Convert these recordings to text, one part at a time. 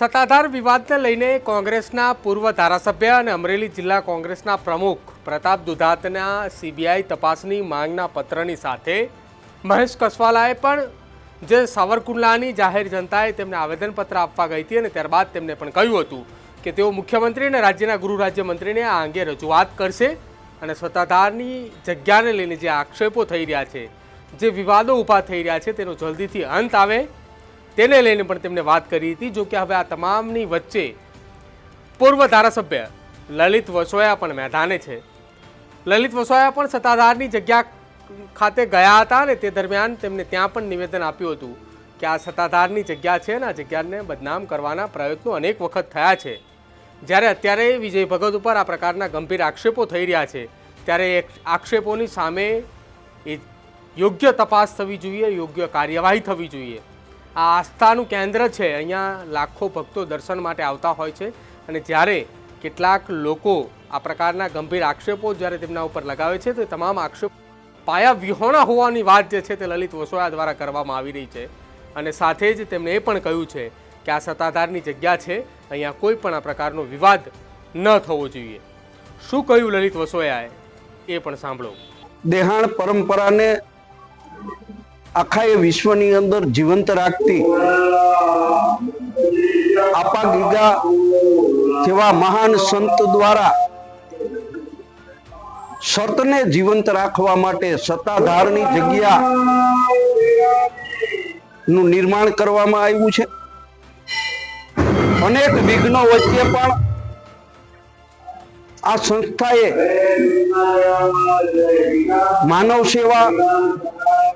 સત્તાધાર વિવાદને લઈને કોંગ્રેસના પૂર્વ ધારાસભ્ય અને અમરેલી જિલ્લા કોંગ્રેસના પ્રમુખ પ્રતાપ દુધાતના સીબીઆઈ તપાસની માંગના પત્રની સાથે મહેશ કસવાલાએ પણ જે સાવરકુંડલાની જાહેર જનતાએ તેમને આવેદનપત્ર આપવા ગઈ હતી અને ત્યારબાદ તેમને પણ કહ્યું હતું કે તેઓ મુખ્યમંત્રી અને રાજ્યના ગૃહ રાજ્યમંત્રીને આ અંગે રજૂઆત કરશે અને સત્તાધારની જગ્યાને લઈને જે આક્ષેપો થઈ રહ્યા છે, જે વિવાદો ઊભા થઈ રહ્યા છે, તેનો જલ્દીથી અંત આવે તેને લઈને પણ તેમણે વાત કરી હતી જો કે હવે આ તમામની વચ્ચે પૂર્વ ધારાસભ્ય લલિત વસોયા પણ મેદાને છે. લલિત વસોયા પણ સત્તાધારની જગ્યા ખાતે ગયા હતા અને તે દરમિયાન તેમને ત્યાં પણ નિવેદન આપ્યું હતું કે આ સત્તાધારની જગ્યા છે ને આ જગ્યાને બદનામ કરવાના પ્રયત્નો અનેક વખત થયા છે. જ્યારે અત્યારે વિજય ભગત ઉપર આ પ્રકારના ગંભીર આક્ષેપો થઈ રહ્યા છે, ત્યારે એ આક્ષેપોની સામે એ યોગ્ય તપાસ થવી જોઈએ, યોગ્ય કાર્યવાહી થવી જોઈએ. આ આસ્થાનું કેન્દ્ર છે. અહીંયા લાખો ભક્તો દર્શન માટે આવતા હોય છે અને જ્યારે કેટલાક લોકો આ પ્રકારના ગંભીર આક્ષેપો જ્યારે તેમના ઉપર લગાવે છે, તો તમામ આક્ષેપ પાયા વિહોણા હોવાની વાત જે છે તે લલિત વસોયા દ્વારા કરવામાં આવી રહી છે. અને સાથે જ તેમણે એ પણ કહ્યું છે કે આ સત્તાધારની જગ્યા છે. અહીંયા કોઈ પણ આ પ્રકારનો વિવાદ ન થવો જોઈએ. શું કહ્યું લલિત વસોયાએ? એ પણ સાંભળો. દેહાણ પરંપરાને આખા એ વિશ્વની અંદર જીવંત રાખતી આપા ગીગા જેવા મહાન સંત દ્વારા સતને જીવંત રાખવા માટે સત્તાધારની જગ્યા નું નિર્માણ કરવામાં આવ્યું છે. અનેક વિઘ્નો વચ્ચે પણ આ સંસ્થાએ માનવ સેવા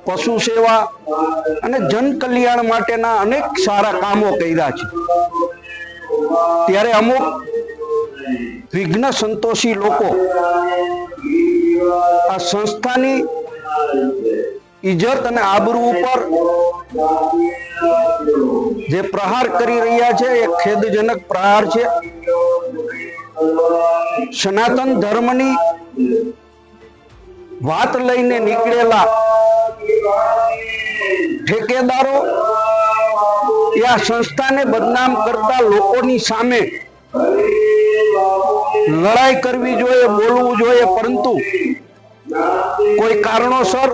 પશુ સેવા અને જન કલ્યાણ માટેના અનેક સારા કામો કર્યા છે. ત્યારે અમુક વિઘ્ન સંતોષી લોકો આ સંસ્થાની ઇજ્જત અને આબરૂ ઉપર જે પ્રહાર કરી રહ્યા છે, એ ખેદજનક પ્રહાર છે. સનાતન ધર્મની વાત લઈને નીકળેલા ઠેકેદારો આ સંસ્થાને બદનામ કરતા લોકોની સામે લડાઈ કરવી જોઈએ, બોલવું જોઈએ, પરંતુ કોઈ કારણોસર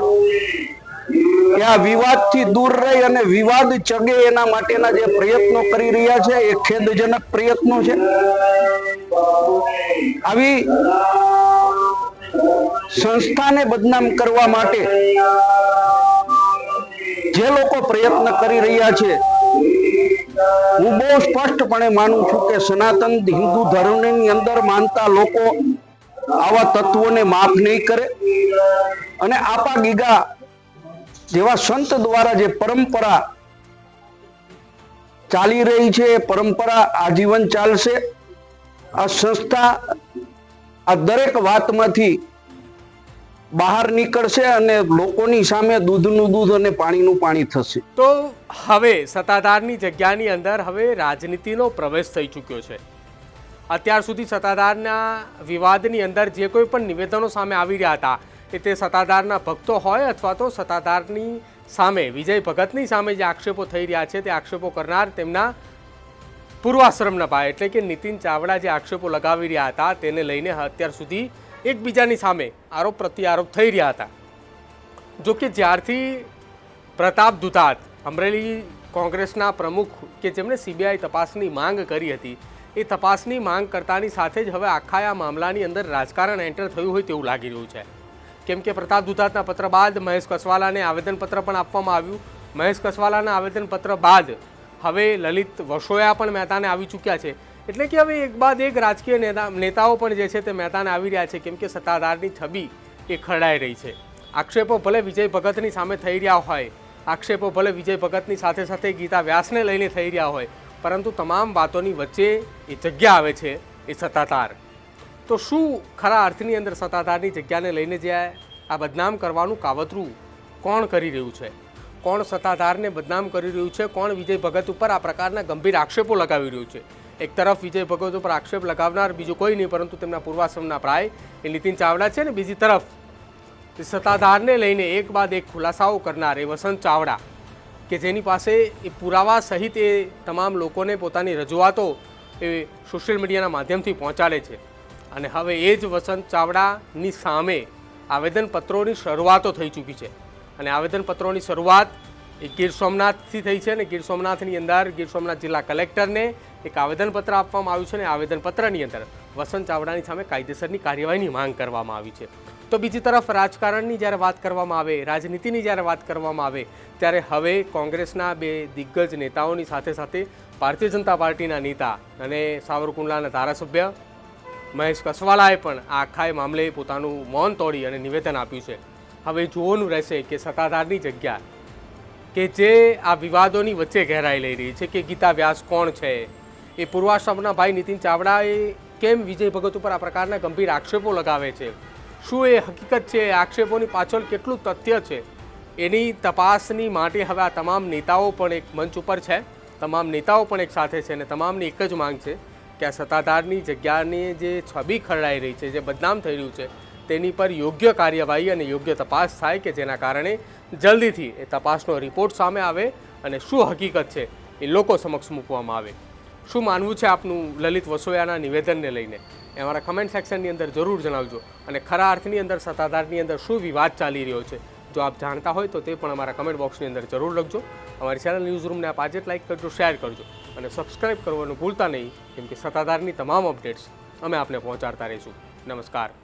આ વિવાદથી દૂર રહી અને વિવાદ ચગે એના માટેના જે પ્રયત્નો કરી રહ્યા છે, એ ખેદજનક પ્રયત્નો છે. આવી સંસ્થાને બદનામ કરવા માટે જે લોકો પ્રયત્ન કરી રહ્યા છે, હું બહુ સ્પષ્ટપણે માનું છું કે સનાતન હિન્દુ ધર્મની અંદર માનતા લોકો આવા તત્વોને માફ નહીં કરે અને આપા ગીગા જેવા સંત દ્વારા જે પરંપરા ચાલી રહી છે, એ પરંપરા આજીવન ચાલશે. આ સંસ્થા આ દરેક વાતમાંથી બહાર નીકળશે અને લોકોની સામે દૂધનું દૂધ અને પાણીનું પાણી થશે. તો હવે સત્તાધારની જગ્યાની અંદર હવે રાજનીતિનો પ્રવેશ થઈ ચૂક્યો છે. અત્યાર સુધી સત્તાધારના વિવાદની અંદર જે કોઈ પણ નિવેદનો સામે આવી રહ્યા હતા કે તે સત્તાધારના ભક્તો હોય અથવા તો સત્તાધારની સામે, વિજય ભગતની સામે જે આક્ષેપો થઈ રહ્યા છે, તે આક્ષેપો કરનાર તેમના પૂર્વાશ્રમના ભાઈ, એટલે કે નીતિન ચાવડા જે આક્ષેપો લગાવી રહ્યા હતા, તેને લઈને અત્યાર સુધી એકબીજાની સામે આરોપ પ્રત્યારોપ થઈ રહ્યા હતા. જો કે જ્યારથી પ્રતાપ દુધાત, અમરેલી કોંગ્રેસના પ્રમુખ કે જેમણે સીબીઆઈ તપાસની માંગ કરી હતી, એ તપાસની માંગ કરતાની સાથે જ હવે આખા આ મામલાની અંદર રાજકારણ એન્ટર થયું હોય તેવું લાગી રહ્યું છે. કેમ કે પ્રતાપ દુધાતના પત્ર બાદ મહેશ કસવાલાને આવેદનપત્ર પણ આપવામાં આવ્યું. મહેશ કસવાલાના આવેદનપત્ર બાદ હવે લલિત વસોયા પણ મહેતાને આવી ચૂક્યા છે. એટલે કે હવે એક બાદ એક રાજકીય નેતા નેતાઓ પણ જે છે તે મેદાન આવી રહ્યા છે, કેમ કે સત્તાધારની છબી એ ખરડાઈ રહી છે. આક્ષેપો ભલે વિજય ભગતની સામે થઈ રહ્યા હોય, આક્ષેપો ભલે વિજય ભગતની સાથે સાથે ગીતા વ્યાસને લઈને થઈ રહ્યા હોય, પરંતુ તમામ વાતોની વચ્ચે એ જગ્યા આવે છે, એ સત્તાધાર. તો શું ખરા અર્થની અંદર સત્તાધારની જગ્યાને લઈને જે આ બદનામ કરવાનું કાવતરું કોણ કરી રહ્યું છે? કોણ સત્તાધારને બદનામ કરી રહ્યું છે? કોણ વિજય ભગત ઉપર આ પ્રકારના ગંભીર આક્ષેપો લગાવી રહ્યું છે? એક તરફ વિજય ભગત ઉપર આક્ષેપ લગાવનાર, બીજું કોઈ નહીં, પરંતુ તેમના પૂર્વાશ્રમના પ્રાય એ નીતિન ચાવડા છે ને બીજી તરફ સત્તાધારને લઈને એક બાદ એક ખુલાસાઓ કરનાર એ વસંત ચાવડા કે જેની પાસે એ પુરાવા સહિત એ તમામ લોકોને પોતાની રજૂઆતો એ સોશિયલ મીડિયાના માધ્યમથી પહોંચાડે છે. અને હવે એ જ વસંત ચાવડાની સામે આવેદનપત્રોની શરૂઆતો થઈ ચૂકી છે. અને આવેદનપત્રોની શરૂઆત એ ગીર સોમનાથથી થઈ છે અને ગીર સોમનાથની અંદર ગીર સોમનાથ જિલ્લા કલેક્ટરને એક આવેદનપત્ર આપવામાં આવ્યું છે અને આવેદનપત્રની અંદર વસંત ચાવડાની સામે કાયદેસરની કાર્યવાહીની માંગ કરવામાં આવી છે. તો બીજી તરફ રાજકારણની જ્યારે વાત કરવામાં આવે, રાજનીતિની જ્યારે વાત કરવામાં આવે, ત્યારે હવે કોંગ્રેસના બે દિગ્ગજ નેતાઓની સાથે સાથે ભારતીય જનતા પાર્ટીના નેતા અને સાવરકુંડલાના ધારાસભ્ય મહેશ કસવાલાએ પણ આ આખા મામલે પોતાનું મૌન તોડી અને નિવેદન આપ્યું છે. હવે જોવાનું રહેશે કે સત્તાધારની જગ્યા કે જે આ વિવાદોની વચ્ચે ઘેરાઈ લઈ રહી છે કે ગીતા વ્યાસ કોણ છે? એ પૂર્વાશ્રમના ભાઈ નીતિન ચાવડાએ કેમ વિજય ભગત ઉપર આ પ્રકારના ગંભીર આક્ષેપો લગાવે છે? શું એ હકીકત છે? આક્ષેપોની પાછળ કેટલું તથ્ય છે? એની તપાસની માટે હવે આ તમામ નેતાઓ પણ એક મંચ ઉપર છે. તમામ નેતાઓ પણ એક સાથે છે અને તમામની એક જ માંગ છે કે આ સત્તાધારની જગ્યાની જે છબી ખરડાઈ રહી છે, જે બદનામ થઈ રહ્યું છે, તેની પર યોગ્ય કાર્યવાહી અને યોગ્ય તપાસ થાય કે જેના કારણે જલ્દીથી એ તપાસનો રિપોર્ટ સામે આવે અને શું હકીકત છે એ લોકો સમક્ષ મૂકવામાં આવે. શું માનવું છે આપનું લલિત વસોયાના નિવેદનને લઈને? એ અમારા કમેન્ટ સેક્શનની અંદર જરૂર જણાવજો. અને ખરા અર્થની અંદર સત્તાધારની અંદર શું વિવાદ ચાલી રહ્યો છે? જો આપ જાણતા હોય તો તે પણ અમારા કમેન્ટ બોક્સની અંદર જરૂર લખજો. અમારી ચેનલ ન્યૂઝ રૂમને આપ આજે જ લાઈક કરજો શેર કરજો. અને સબસ્ક્રાઇબ કરવાનું ભૂલતા નહીં, કેમ કે સત્તાધારની તમામ અપડેટ્સ અમે આપને પહોંચાડતા રહીશું. નમસ્કાર.